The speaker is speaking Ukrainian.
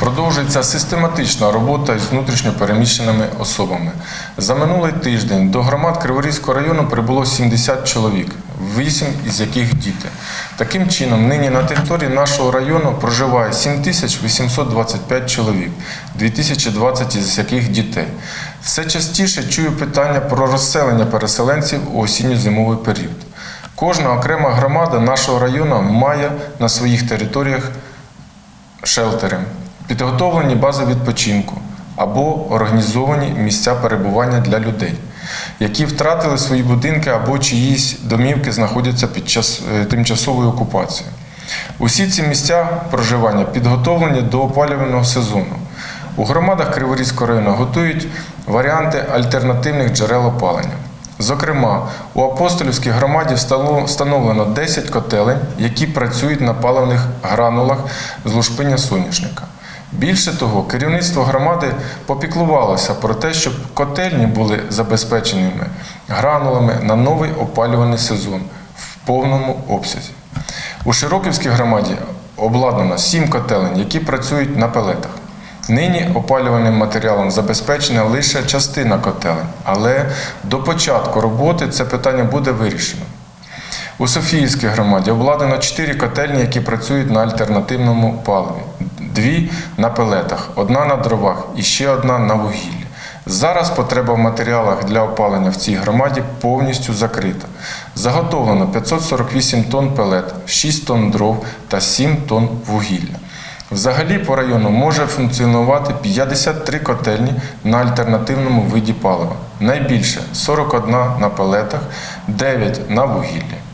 Продовжується систематична робота з внутрішньо переміщеними особами. За минулий тиждень до громад Криворізького району прибуло 70 чоловік, 8 із яких діти. Таким чином, нині на території нашого району проживає 7825 чоловік, 2020 із яких дітей. Все частіше чую питання про розселення переселенців у осінньо-зимовий період. Кожна окрема громада нашого району має на своїх територіях шелтери, підготовлені бази відпочинку або організовані місця перебування для людей, які втратили свої будинки або чиїсь домівки знаходяться під час е, тимчасової окупації. Усі ці місця проживання підготовлені до опалювального сезону. У громадах Криворізького району готують варіанти альтернативних джерел опалення. Зокрема, у Апостолівській громаді встановлено 10 котелень, які працюють на паливних гранулах з лушпиння соняшника. Більше того, керівництво громади попіклувалося про те, щоб котельні були забезпеченими гранулами на новий опалювальний сезон в повному обсязі. У Широківській громаді обладнано 7 котелень, які працюють на пелетах. Нині опалювальним матеріалом забезпечена лише частина котелень, але до початку роботи це питання буде вирішено. У Софіївській громаді обладнано 4 котельні, які працюють на альтернативному паливі. Дві на пелетах, одна на дровах і ще одна на вугіллі. Зараз потреба в матеріалах для опалення в цій громаді повністю закрита. Заготовлено 548 тонн пелет, 6 тонн дров та 7 тонн вугілля. Взагалі по району може функціонувати 53 котельні на альтернативному виді палива. Найбільше 41 на пелетах, 9 на вугіллі.